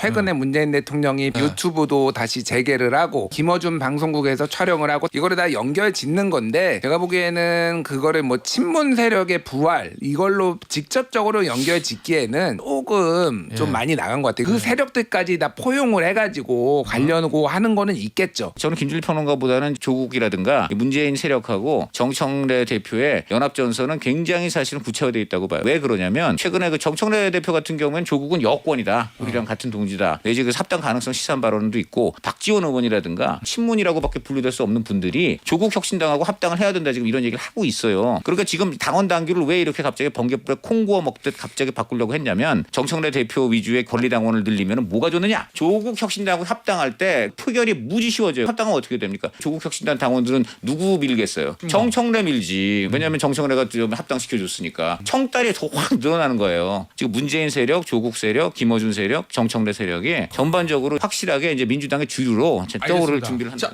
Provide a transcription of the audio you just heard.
최근에 문재인 대통령이 유튜브도 다시 재개를 하고 김어준 방송국에서 촬영을 하고 이거를 다 연결 짓는 건데 제가 보기에는 그거를 뭐 친문 세력의 부활 이걸로 직접적으로 연결 짓기에는 조금 좀 많이 나간 것 같아요. 그 세력들까지 다 포용을 해가지고 가려고 하는 거는 있겠죠. 저는 김준일 평론가보다는 조국이라든가 문재인 세력하고 정청래 대표의 연합전선은 굉장히 사실은 구체화되어 있다고 봐요. 왜 그러냐면 최근에 그 정청래 대표 같은 경우에는 조국은 여권이다. 우리랑 같은 동지 다. 내지 그 삽당 가능성 시사한 발언도 있고 박지원 의원이라든가 친문이라고밖에 분류될 수 없는 분들이 조국 혁신당하고 합당을 해야 된다 지금 이런 얘기를 하고 있어요. 그러니까 지금 당원 당규를 왜 이렇게 갑자기 번개불에 콩 구워 먹듯 갑자기 바꾸려고 했냐면 정청래 대표 위주의 권리당원을 늘리면 뭐가 좋느냐? 조국 혁신당하고 합당할 때 표결이 무지 쉬워져요. 합당하면 어떻게 됩니까? 조국 혁신당 당원들은 누구 밀겠어요? 정청래 밀지. 왜냐하면 정청래가 좀 합당시켜줬으니까 청딸이 더 확 늘어나는 거예요. 지금 문재인 세력, 조국 세력, 김어준 세력, 정청래 세력 이 전반적으로 확실하게 이제 민주당의 주류로 떠오를 알겠습니다. 준비를 한다.